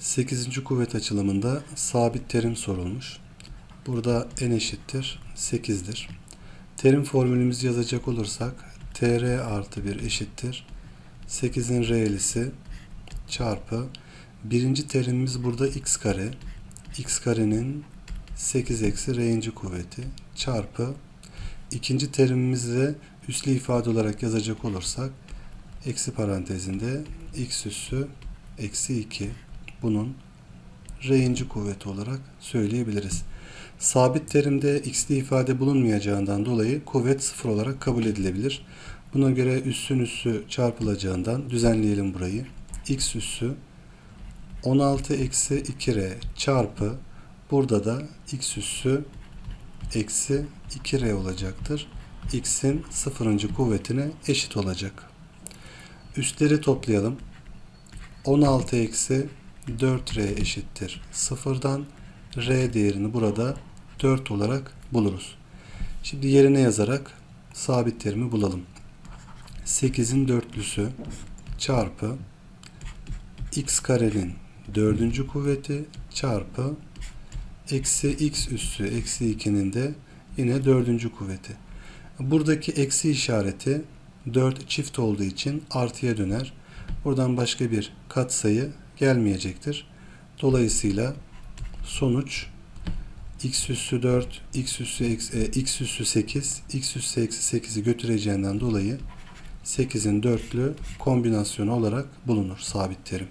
8. kuvvet açılımında sabit terim sorulmuş. Burada n eşittir 8'dir. Terim formülümüzü yazacak olursak tr artı 1 eşittir 8'in re'lisi çarpı birinci terimimiz burada x kare x karenin 8 eksi r'inci kuvveti çarpı ikinci terimimizi de üslü ifade olarak yazacak olursak eksi parantezinde x üssü eksi 2 bunun r'inci kuvveti olarak söyleyebiliriz. Sabit terimde x'li ifade bulunmayacağından dolayı kuvvet sıfır olarak kabul edilebilir. Buna göre üssün üssü çarpılacağından düzenleyelim burayı. x üssü 16 eksi 2r çarpı burada da x üssü eksi 2r olacaktır. x'in sıfırıncı kuvvetine eşit olacak. Üstleri toplayalım. 16 eksi 4r eşittir. Sıfırdan r değerini burada 4 olarak buluruz. Şimdi yerine yazarak sabit terimi bulalım. 8'in dörtlüsü çarpı x karenin dördüncü kuvveti çarpı eksi x üssü eksi 2'nin de yine dördüncü kuvveti. Buradaki eksi işareti 4 çift olduğu için artıya döner. Buradan başka bir katsayı gelmeyecektir. Dolayısıyla sonuç x üssü 4, x üssü, e, x üssü 8, x üssü eksi 8'i götüreceğinden dolayı 8'in dörtlü kombinasyonu olarak bulunur sabit terim.